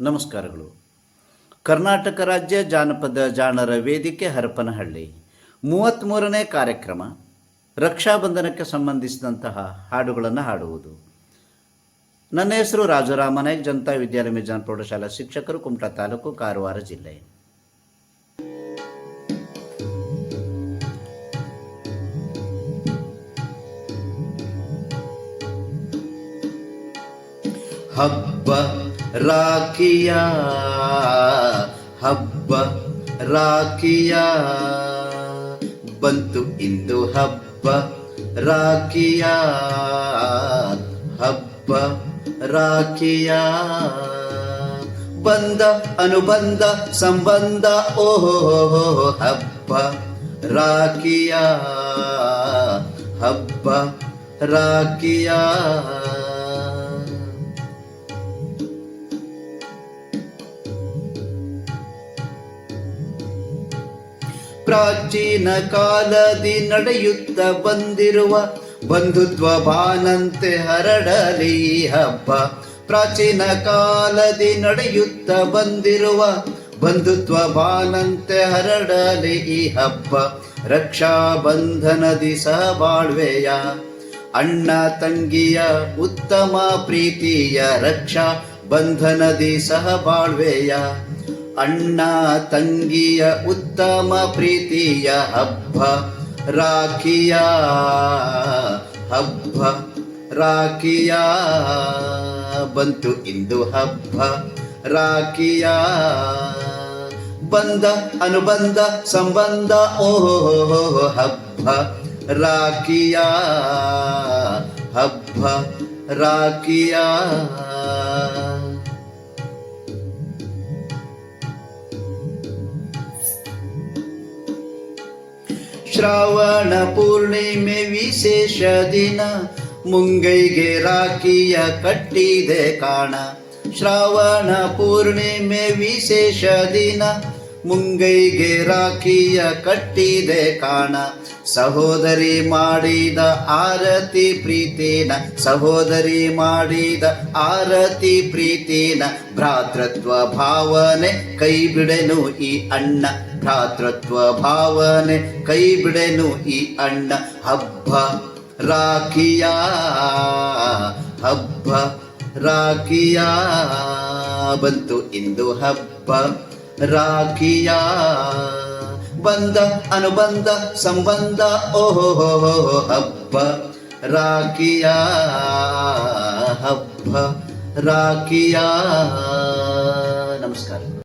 ನಮಸ್ಕಾರಗಳು. ಕರ್ನಾಟಕ ರಾಜ್ಯ ಜಾನಪದ ಜಾಣರ ವೇದಿಕೆ ಹರಪನಹಳ್ಳಿ. ಮೂವತ್ತ್ಮೂರನೇ ಕಾರ್ಯಕ್ರಮ. ರಕ್ಷಾಬಂಧನಕ್ಕೆ ಸಂಬಂಧಿಸಿದಂತಹ ಹಾಡುಗಳನ್ನು ಹಾಡುವುದು. ನನ್ನ ಹೆಸರು ರಾಜರಾಮನಾಯ್ ಜನತಾ ವಿದ್ಯಾಲಯ ಜಾನ ಪ್ರೌಢಶಾಲಾ ಶಿಕ್ಷಕರು, ಕುಮಟಾ ತಾಲೂಕು, ಕಾರವಾರ ಜಿಲ್ಲೆ. ಹಬ್ಬ ರಾಖಿಯ ಹಬ್ಬ ರಾಖಿಯ ಬಂತು ಇಂದು ಹಬ್ಬ ರಾಖಿಯ ಹಬ್ಬ ರಾಖಿಯ ಬಂದ ಅನುಬಂಧ ಸಂಬಂಧ, ಓಹೋ, ಹಬ್ಬ ರಾಖಿಯ ಹಬ್ಬ ರಾಖಿಯ ಪ್ರಾಚೀನ ಕಾಲದಿ ನಡೆಯುತ್ತ ಬಂದಿರುವ ಬಂಧುತ್ವ ಬಾನಂತೆ ಹರಡಲಿ ಹಬ್ಬ. ಪ್ರಾಚೀನ ಕಾಲದಿ ನಡೆಯುತ್ತ ಬಂದಿರುವ ಬಂಧುತ್ವ ಬಾನಂತೆ ಹರಡಲಿ ಈ ಹಬ್ಬ. ರಕ್ಷಾ ಬಂಧನದಿ ಸಹಬಾಳ್ವೆಯ, ಅಣ್ಣ ತಂಗಿಯ ಉತ್ತಮ ಪ್ರೀತಿಯ ರಕ್ಷಾ ಬಂಧನದಿ ಸಹಬಾಳ್ವೆಯ. ಅಣ್ಣ ತಂಗಿಯ ಉತ್ತಮ ಪ್ರೀತಿಯ ಹಬ್ಬ, ರಾಖಿಯ ಹಬ್ಬ, ರಾಖಿಯ ಬಂತು ಇಂದು ಹಬ್ಬ, ರಾಖಿಯ ಬಂದ ಅನುಬಂಧ ಸಂಬಂಧ, ಓಹೋ ಹಬ್ಬ, ರಾಖಿಯ ಹಬ್ಬ, ರಾಖಿಯ ಶ್ರಾವಣ ಪೂರ್ಣಿಮೆ ವಿಶೇಷ ದಿನ. ಮುಂಗೈಗೆ ರಾಖಿಯ ಕಟ್ಟಿದೆ ಕಾಣ. ಶ್ರಾವಣ ಪೂರ್ಣಿಮೆ ವಿಶೇಷ ದಿನ. ಮುಂಗೈಗೆ ರಾಖಿಯ ಕಟ್ಟಿದೆ ಕಾಣ. ಸಹೋದರಿ ಮಾಡಿದ ಆರತಿ ಪ್ರೀತಿನ, ಸಹೋದರಿ ಮಾಡಿದ ಆರತಿ ಪ್ರೀತಿನ, ಭ್ರಾತೃತ್ವ ಭಾವನೆ ಕೈ ಬಿಡೆನು ಈ ಅಣ್ಣ. ಭ್ರಾತೃತ್ವ ಭಾವನೆ ಕೈ ಬಿಡೆನು ಈ ಅಣ್ಣ. ಹಬ್ಬ ರಾಖಿಯ ಹಬ್ಬ ರಾಖಿಯ ಬಂತು ಇಂದು ಹಬ್ಬ. ರಾಖಿಯ ಬಂಧ ಅನುಬಂಧ ಸಂಬಂಧ ಓಹೋ ಹಬ್ಬ. ರಾಖಿಯ ಹಬ್ಬ. ರಾಖಿಯ ನಮಸ್ಕಾರ.